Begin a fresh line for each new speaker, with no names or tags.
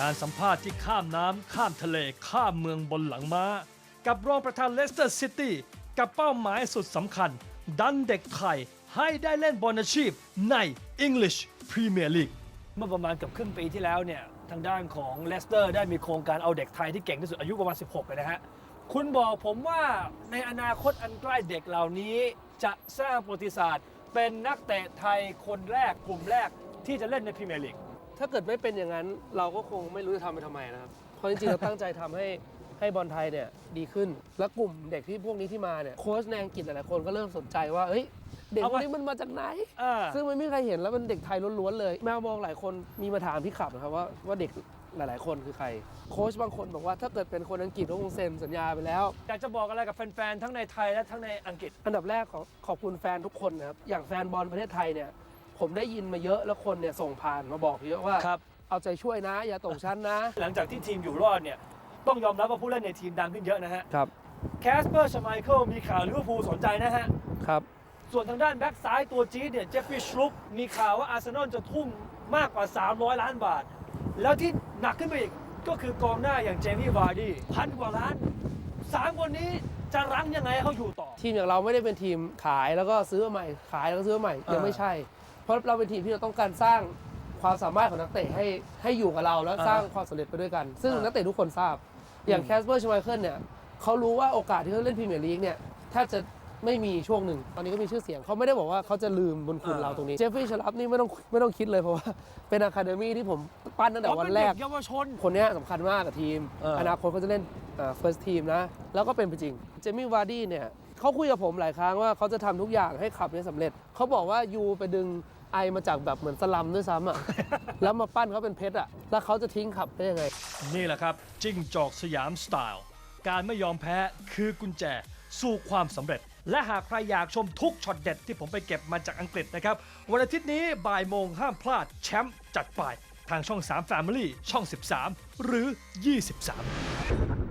การสัมภาษณ์ที่ข้ามน้ำ ข้ามทะเล ข้ามเมืองบนหลังม้า กับรองประธานเลสเตอร์ซิตี้กับเป้าหมายสุดสำคัญ ดันเด็กไทยให้ได้เล่นบอลอาชีพใน English Premier League เมื่อประมาณกับครึ่งปีที่แล้วเนี่ย ทางด้านของเลสเตอร์ได้มีโครงการเอาเด็กไทยที่เก่งที่สุดอายุประมาณ 16เลยนะฮะ คุณบอกผมว่าในอนาคตอันใกล้เด็กเหล่านี้จะสร้างประวัติศาสตร์ เป็นนักเตะไทยคนแรกกลุ่มแรกที่จะเล่นในพรีเมียร์ลีก
ถ้าเกิดไม่เป็นอย่างนั้น เราก็คงไม่รู้จะทำไปทำไมนะครับ เพราะจริงๆ เราตั้งใจทำให้ให้บอลไทยเนี่ยดีขึ้น แล้วกลุ่มเด็กที่พวกนี้ที่มาเนี่ยโค้ชในอังกฤษหลายๆคนก็เริ่มสนใจว่าเอ้ยเด็ก
เอา
พว
มา
กนี้มันมาจากไหน
อ่า
ซึ่งมันไม่มีใครเห็นแล้วมันเด็กไทยล้วนๆเลย แมวมองหลายคนมีมาถามพี่ขับนะครับว่าว่าเด็กหลายๆ คนคือใคร โค้ชบางคนบอกว่าถ้าเกิดเป็นคนอังกฤษก็คงเซ็นสัญญาไปแล้ว
อยากจะบอกอะไรกับแฟนๆ ทั้งในไทยและทั้งในอังกฤษ
อันดับแรกขอขอบคุณแฟนทุกคนนะครับ อย่างแฟนบอลประเทศไทยเนี่ย ผมได้ยินมาเยอะแล้วคนเนี่ยส่งผ่านมาบอกเยอะว่า
ครับ
เอาใจช่วยนะ อย่าตกชั้นนะ
หลังจากที่ทีมอยู่รอดเนี่ย ต้องยอมรับว่าผู้เล่นในทีมดังขึ้นเยอะนะฮะ
ครับ
แคสเปอร์ชไมเคิลมีข่าวลิเวอร์พูลสนใจนะฮะ
ครับ
ส่วนทางด้านแบ็กซ้ายตัวจี๊ดเนี่ยเจฟฟี่ชลุปมีข่าวว่าอาร์เซนอลจะทุ่มมากกว่า 300 ล้านบาท แล้วที่หนักขึ้นไปอีก ก็คือกองหน้าอย่างเจมี่วาร์ดี้พันกว่าล้านสามคนนี้จะรั้งยังไงให้เขาอยู่ต่อ
ทีมอย่างเราไม่ได้เป็นทีมขายแล้วก็ซื้อมาใหม่ขายแล้วก็ซื้อมาใหม่
อ่ายั
ยังไม่ใช่ เพราะเราเป็นทีมที่เราต้องการสร้างความสามารถของนักเตะให้ให้อยู่กับเราแล้วสร้างความสำเร็จไปด้วยกัน ซึ่งนักเตะทุกคนทราบ อย่างแคสเปอร์ชไมเคิลเนี่ยเขารู้ว่าโอกาสที่เขาเล่นพรีเมียร์ลีกเนี่ยแทบจะไม่มีช่วงหนึ่ง ตอนนี้ก็มีชื่อเสียงเขาไม่ได้บอกว่าเขาจะลืมบุญคุณเราตรงนี้ เจฟฟรีย์ชลับนี่ไม่ต้องไม่ต้องคิดเลยเพราะว่าเป็นอะคาเดมี่ที่ผมปั้นตั้งแต่วันแรก
เขาเป็นเด็เยาวชน
คนเนี้ยสำคัญมากกับทีม
เอออ
นาคตเขาจะเล่นเอ่อ first team นะ แล้วก็เป็นไปจริง เจมี่วาร์ดี้เนี่ย เขาคุยกับผมหลายครั้งว่าเขาจะทำทุกอย่างให้ขับนี้สำเร็จ เขาบอกว่ายูไปดึงไอมาจากแบบเหมือนสลัมด้วยซ้ำอะ แล้วมาปั้นเขาเป็นเพชรอะ แล้วเขาจะทิ้งขับได้ยังไง
นี่แหละครับจิ้งจอกสยามสไตล์ การไม่ยอมแพ้คือกุญแจสู่ความสำเร็จ และหากใครอยากชมทุกช็อตเด็ดที่ผมไปเก็บมาจากอังกฤษนะครับ วันอาทิตย์นี้บ่ายโมงห้ามพลาดแชมป์จัดไปทางช่อง 3 Family ช่อง 13 หรือ 23